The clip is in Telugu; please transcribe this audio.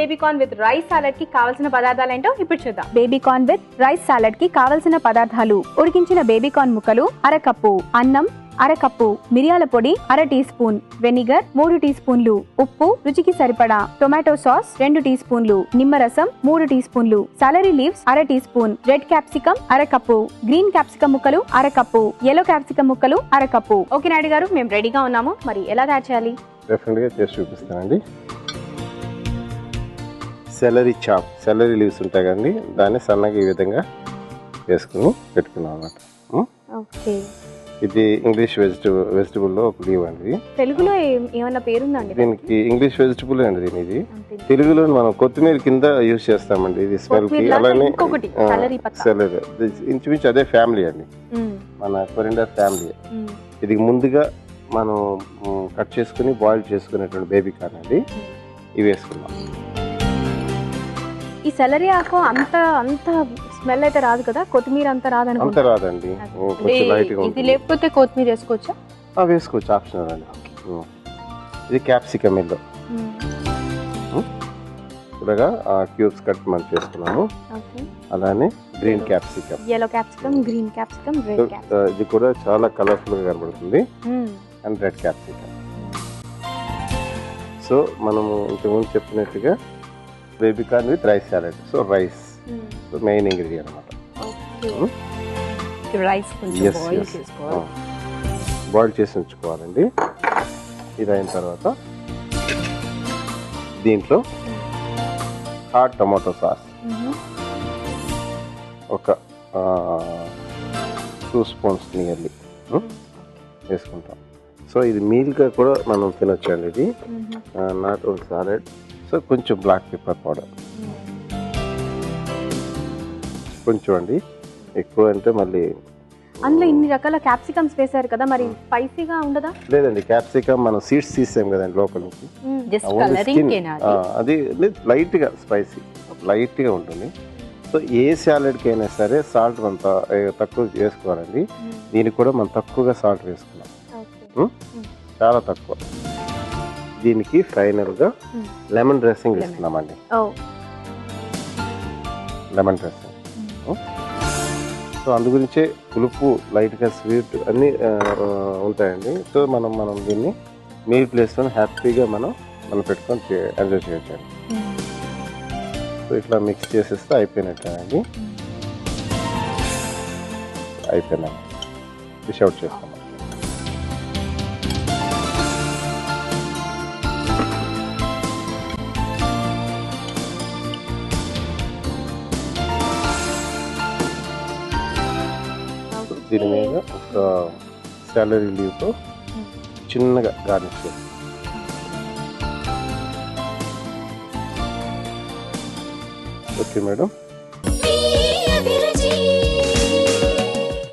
బేబీకార్న్ విత్ రైస్ సాలడ్కి కావాల్సిన పదార్థాలు ఏంటో ఇప్పుడు చూద్దాం. బేబీకార్న్ విత్ రైస్ సాలడ్కి కావలసిన పదార్థాలు. ఉడికించిన బేబీకార్న్ ముక్కలు అరకప్పు అన్నం అరకప్పు మిరియాల పొడి అర టీ స్పూన్. వెనిగర్ మూడు టీ స్పూన్లు. ఉప్పు రుచికి సరిపడా టొమాటో సాస్ రెండు టీ స్పూన్లు. నిమ్మరసం మూడు టీ స్పూన్లు. సాలరీ లీవ్స్ అర టీ స్పూన్. రెడ్ క్యాప్సికం అరకప్పు గ్రీన్ క్యాప్సికం ముక్కలు అరకప్పు ఎల్లో క్యాప్సికం ముక్కలు అరకప్పు ఓకే నాయుడు గారు మేము రెడీగా ఉన్నాము. మరి ఎలా తయారు చేయాలి? డెఫినెట్గా చేసి చూపిస్తానండి. సెలరీ చాప్ సెలరీ లీవ్స్ ఉంటాయి కదండి దాన్ని సన్నగా ఈ విధంగా వేసుకుని పెట్టుకున్నాం? ఓకే ఇది ఇంగ్లీష్ వెజిటబుల్ వెజిటబుల్లో ఒక లీవ్ అండి. తెలుగులో ఏం- ఏమన్నా పేరుందండి దీనికి ఇంగ్లీష్ వెజిటబుల్ అండి దీని ఇది. తెలుగులో మనం కొత్తిమీర కింద యూజ్ చేస్తామండి ఇది స్మెల్కి అలానే. సెలరీ ఇంచుమించు అదే ఫ్యామిలీ అండి. మన కొరిండర్ ఫ్యామిలీ. ఇది ముందుగా మనం కట్ చేసుకుని బాయిల్ చేసుకునేటువంటి బేబీ కార్న్ అండి ఇవి వేసుకున్నాం సెలరీ ఆకు అంత అంత స్మెల్ అయితే రాదు కదా? కొత్తిమీర అంత రాదు అంత అనుకుంటా రాదండి కొంచెం లైట్గా ఇది ఉంటుంది. లేకపోతే కొత్తిమీర వేసుకోవచ్చా? ఆ, వేసుకోవచ్చు. ఆప్షనల్ అండి. ఇది క్యాప్సికమ్ ఎల్లో చూడగా ఆ క్యూబ్స్ కట్ మనం చేసుకున్నాము. ఓకే. అలానే green capsicum yellow capsicum green capsicum red capsicum ఇది కూడా చాలా కలర్ఫుల్గా కనబడుతుంది అండ్ రెడ్ క్యాప్సికమ్ సో మనము ఇంతకుముందు చెప్పినట్టుగా baby corn with rice salad. So rice so main ingredient అనమాట రైస్ బాయిల్ చేసి ఉంచుకోవాలండి. ఇది అయిన తర్వాత దీంట్లో హాట్ టమాటో సాస్ ఒక టూ స్పూన్స్ నియర్లీ వేసుకుంటాం. సో ఇది మీల్గా కూడా మనం తినొచ్చండి ఇది. నాట్ ఓన్లీ సాలెడ్ సో కొంచెం బ్లాక్ పెప్పర్ పౌడర్. కొంచెం అండి. ఎక్కువ అంటే మళ్ళీ అందులో ఇన్ని రకాల క్యాప్సికమ్స్ వేశారు కదా మరి స్పైసీగా ఉండదా? లేదండి క్యాప్సికమ్ మనం సీడ్స్ తీసాం కదండి లోపల నుంచి. అది లైట్గా స్పైసీ. లైట్గా ఉంటుంది. సో ఏ సాలెడ్కి అయినా సరే సాల్ట్ మనం తక్కువ వేసుకోవాలండి. దీనికి కూడా మనం తక్కువగా సాల్ట్ వేసుకున్నాం. ఓకే. చాలా తక్కువ. దీనికి ఫైనల్గా. Lemon dressing. ఇస్తున్నామండి. Lemon dressing. సో అందు గురించే పులుపు లైట్గా స్వీట్ అన్నీ ఉంటాయండి. సో మనం మనం దీన్ని మీల్ ప్లేస్లో హ్యాపీగా మనం మనం పెట్టుకొని ఎంజాయ్ చేయొచ్చండి సో ఇట్లా మిక్స్ చేసేస్తే అయిపోయినట్టేనండి. అయిపోయినాయి డిష్ అవుట్ చేస్తాం. దీని మీద ఒక సాలరీ లీవ్తో చిన్నగా గార్నిష్ చేస్తాం ఓకే మేడం.